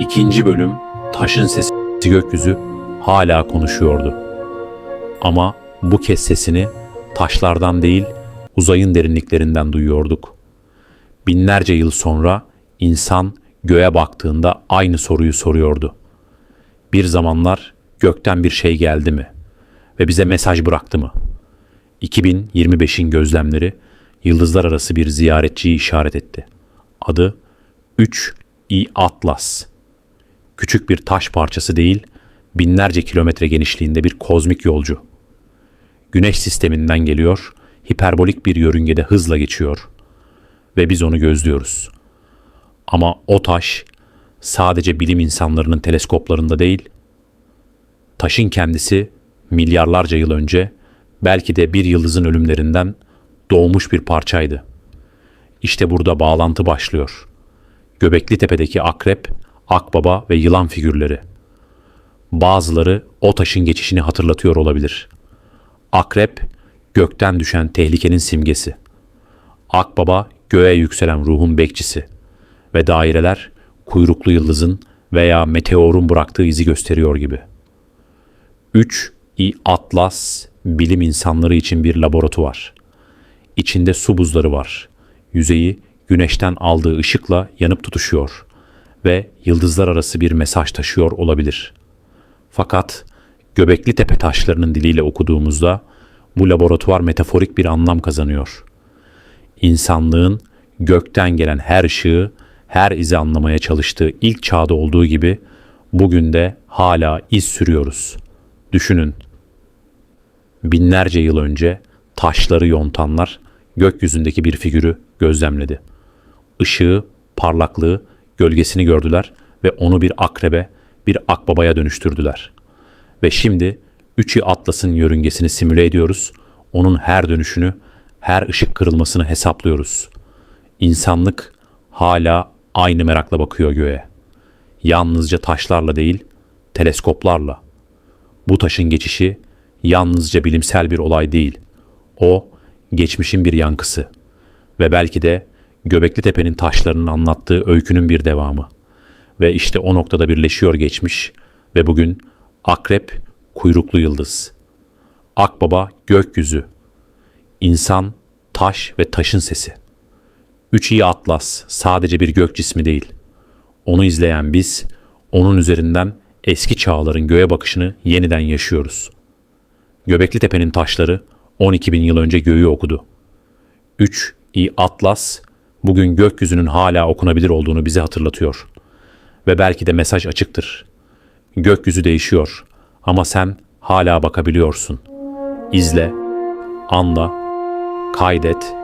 İkinci bölüm taşın sesi gökyüzü hala konuşuyordu. Ama bu kez sesini taşlardan değil uzayın derinliklerinden duyuyorduk. Binlerce yıl sonra insan göğe baktığında aynı soruyu soruyordu. Bir zamanlar gökten bir şey geldi mi ve bize mesaj bıraktı mı? 2025'in gözlemleri yıldızlar arası bir ziyaretçiyi işaret etti. Adı 3i Atlas. Küçük bir taş parçası değil, binlerce kilometre genişliğinde bir kozmik yolcu. Güneş sisteminden geliyor, hiperbolik bir yörüngede hızla geçiyor ve biz onu gözlüyoruz. Ama o taş sadece bilim insanlarının teleskoplarında değil, taşın kendisi milyarlarca yıl önce belki de bir yıldızın ölümlerinden doğmuş bir parçaydı. İşte burada bağlantı başlıyor. Göbekli Tepe'deki akrep, akbaba ve yılan figürleri. Bazıları o taşın geçişini hatırlatıyor olabilir. Akrep, gökten düşen tehlikenin simgesi. Akbaba, göğe yükselen ruhun bekçisi. Ve daireler, kuyruklu yıldızın veya meteorun bıraktığı izi gösteriyor gibi. 3. İ Atlas, bilim insanları için bir laboratuvar. İçinde su buzları var. Yüzeyi güneşten aldığı ışıkla yanıp tutuşuyor ve yıldızlar arası bir mesaj taşıyor olabilir. Fakat Göbekli Tepe taşlarının diliyle okuduğumuzda bu laboratuvar metaforik bir anlam kazanıyor. İnsanlığın gökten gelen her ışığı, her izi anlamaya çalıştığı ilk çağda olduğu gibi bugün de hala iz sürüyoruz. Düşünün. Binlerce yıl önce taşları yontanlar gökyüzündeki bir figürü gözlemledi. Işığı, parlaklığı, gölgesini gördüler ve onu bir akrebe, bir akbabaya dönüştürdüler. Ve şimdi üçü Atlas'ın yörüngesini simüle ediyoruz. Onun her dönüşünü, her ışık kırılmasını hesaplıyoruz. İnsanlık hala aynı merakla bakıyor göğe. Yalnızca taşlarla değil, teleskoplarla. Bu taşın geçişi yalnızca bilimsel bir olay değil. O geçmişin bir yankısı ve belki de Göbekli Tepe'nin taşlarının anlattığı öykünün bir devamı. Ve işte o noktada birleşiyor geçmiş ve bugün akrep kuyruklu yıldız. Akbaba gökyüzü. İnsan taş ve taşın sesi. Üç iyi atlas sadece bir gök cismi değil. Onu izleyen biz onun üzerinden eski çağların göğe bakışını yeniden yaşıyoruz. Göbekli Tepe'nin taşları 12 bin yıl önce göğü okudu. 3 i Atlas bugün gökyüzünün hala okunabilir olduğunu bize hatırlatıyor. Ve belki de mesaj açıktır. Gökyüzü değişiyor ama sen hala bakabiliyorsun. İzle, anla, kaydet